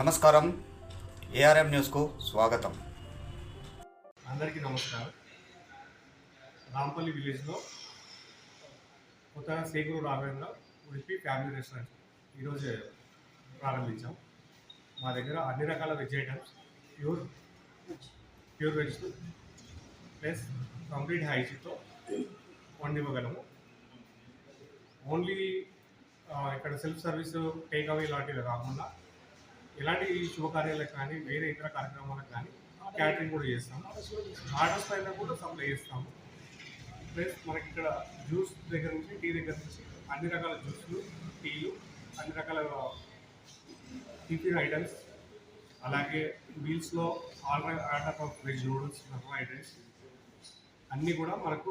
నమస్కారం. ఏఆర్ఎం న్యూస్కు స్వాగతం. అందరికీ నమస్కారం. రాంపల్లి విలేజ్లో కొత్తగా శ్రీగురు రాఘవేంద్ర ఉడిపి ఫ్యామిలీ రెస్టారెంట్ ఈరోజు ప్రారంభించాం. మా దగ్గర అన్ని రకాల veg items pure pure veg plus complete హైజీన్తో వండివ్వగలము. ఓన్లీ ఇక్కడ సెల్ఫ్ సర్వీస్ టేక్ అవే లాంటివి కాకుండా ఎలాంటి శుభకార్యాలకు కానీ వేరే ఇతర కార్యక్రమాలకు కానీ క్యాటరింగ్ కూడా చేస్తాము. ఆర్డర్స్ పైన కూడా సప్లై చేస్తాము. ప్లస్ మనకి ఇక్కడ జ్యూస్ దగ్గర నుంచి టీ దగ్గర నుంచి అన్ని రకాల జ్యూస్లు టీలు అన్ని రకాల టిఫిన్ ఐటమ్స్ అలాగే మీల్స్లో all order of veg noodles items అన్నీ కూడా మనకు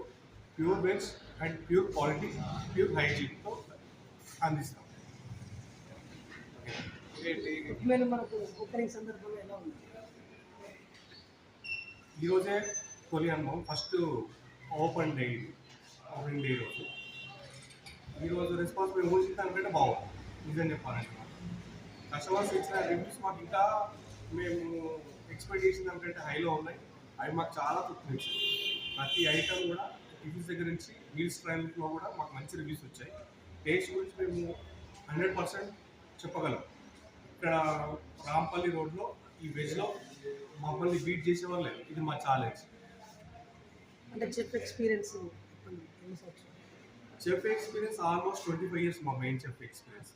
pure veg and pure quality pure హైజీన్తో అందిస్తాం ఒకవేళ మనకు ఓపెనింగ్ సందర్భంగా ఎలా ఉంది? ఈరోజే తొలి అనుభవం ఫస్ట్ ఓపెన్ డే ఇది ఓపెన్ డే రోజు ఈరోజు రెస్పాన్స్ మేము ఊహించిన దానికంటే బాగుంది. నిజం చెప్పాలంటే కస్టమర్స్ ఇచ్చిన రివ్యూస్ మాకు ఇంకా మేము ఎక్స్పెక్ట్ చేసిన దానికంటే హైలో ఉన్నాయి. అవి మాకు చాలా తృప్తినిచ్చాయి ప్రతి ఐటమ్ కూడా రివ్యూస్ దగ్గర నుంచి మీల్స్ ట్రైన్లో కూడా మాకు మంచి రివ్యూస్ వచ్చాయి. టేస్ట్ గురించి మేము హండ్రెడ్ పర్సెంట్ చెప్పగలం. ఇక్కడ రాంపల్లి రోడ్లో ఈ వెజ్లో మమ్మల్ని బీట్ చేసే వాళ్ళే ఇది మా ఛాలెంజ్ అంటే chef experience chef experience almost twenty five years మా మెయిన్ చెఫ్ ఎక్స్పీరియన్స్.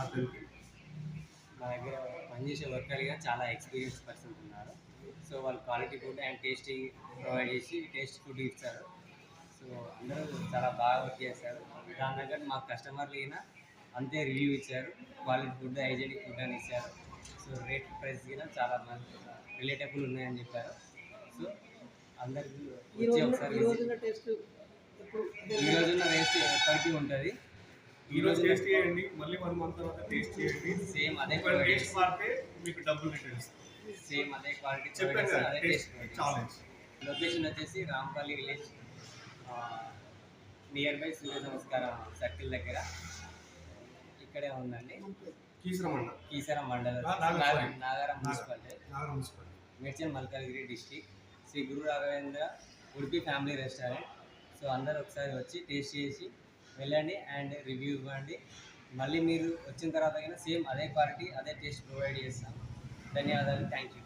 అతనికి మా దగ్గర పనిచేసే వర్కర్గా చాలా ఎక్స్పీరియన్స్ పర్సన్స్ ఉన్నారు. సో వాళ్ళు quality food and tasty provide చేసి టేస్ట్ ఫుడ్ ఇస్తారు. సో అందరూ చాలా బాగా వర్క్ చేస్తారు. దాని దగ్గర మా కస్టమర్లు అయినా అంతే రివ్యూ ఇచ్చారు. క్వాలిటీ ఫుడ్ హైజీనిక్ ఫుడ్ అని ఇచ్చారు. సో రేట్ ప్రైస్ కూడా చాలా మంచి రిలేటబుల్ ఉన్నాయని చెప్పారు. సో అందరికీ ఈ వచ్చి ఒకసారి ఈ రోజున టేస్ట్ ఎప్పుడు ఈ రోజున రేస్ట్ ఎప్పటికీ ఉంటుంది. ఈ రోజు టేస్ట్ చేయండి మళ్ళీ వన్ మంత్ తర్వాత టేస్ట్ చేయండి. సేమ్ అదే టేస్ట్ మారితే మీకు డబ్బులు రిటర్న్ ఇస్తాం సేమ్ అదే క్వాలిటీ చెప్పాను కదా అదే టేస్ట్ టేస్ట్ ఛాలెంజ్ లొకేషన్ వచ్చేసి Rampalli village near by Surya Namaskaram circle దగ్గర. ఇక్కడే ఉందండి. కీసర మండలం. నా- Nagaram Nagaram sorry. Nagaram municipality Nagar Medchal Malkajgiri district Shri Guru Raghavendra Udupi family restaurant. So అందరూ ఒకసారి వచ్చి టేస్ట్ చేసి వెళ్ళండి అండ్ రివ్యూ ఇవ్వండి. మళ్ళీ మీరు వచ్చిన తర్వాత సేమ్ అదే క్వాలిటీ అదే టేస్ట్ ప్రొవైడ్ చేస్తాం ధన్యవాదాలు. Thank you.